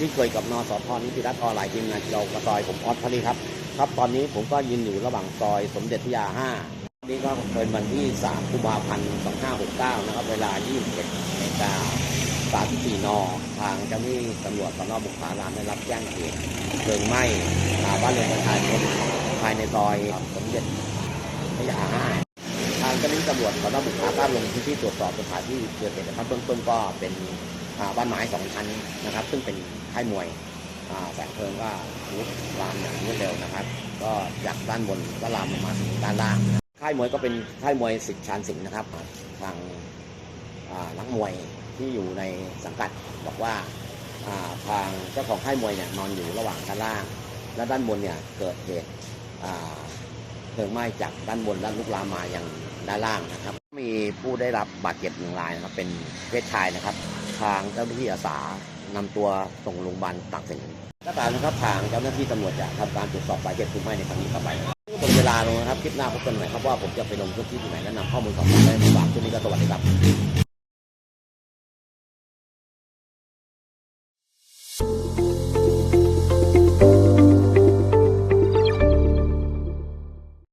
ที่เคยกับนสพนิติรัตน์ออนไลน์ทีมงานเรากระซอยผมออสพอดีครับครับตอนนี้ผมก็ยืนอยู่ระหว่างซอยสมเด็จพระยา5นี่ก็เป็นวันที่ 3 กุมภาพันธ์ 2569 นะครับ เวลา 21นาฬิกา34นทางเจ้าหน้าที่ตำรวจสนบุกขารามได้รับแจ้งเหตุเพลิงไหม้อ่าบ้านเรือนประชาชนภายในซอยสมเด็จพระยา5ทางเจ้าหน้าที่ตำรวจสนบุกขารามลงพื้นที่ตรวจสอบสถานที่เกิดเหตุนะครับเบื้องต้นก็เป็น บ้านไม้สองชั้นนะครับ ซึ่งเป็นค่ายมวยแสงเพลิงก็ลุกลามอย่างรวดเร็วนะครับ ก็จากด้านบนก็ลามลงมาถึงด้านล่าง ค่ายมวยก็เป็นค่ายมวยสิทธิ์ชานสิงห์นะครับ ทางนักมวยที่อยู่ในสังกัดบอกว่าทางเจ้าของค่ายมวยเนี่ยนอนอยู่ระหว่างด้านล่าง และด้านบนเนี่ยเกิดเหตุเพลิงไหม้จากด้านบนและลุกลามมาอย่างด้านล่างนะครับ มีผู้ได้รับบาดเจ็บหนึ่งรายนะครับเป็นเพศชายนะครับ ทางเจ้าหน้าที่อาสานำตัวส่งโรงพยาบาลตากสินก็ตามนะครับทางเจ้าหน้าที่ตำรวจจะทำการตรวจสอบสาเหตุเพลิงไหม้ในครั้งนี้ต่อไปนะครับหมดเวลาลงนะครับคลิปหน้าพบกันใหม่ครับว่าผมจะไปลงพื้นที่ที่ไหนและนำข้อมูลข่าวสารไปฝากช่วงนี้ก็สวัสดีครับ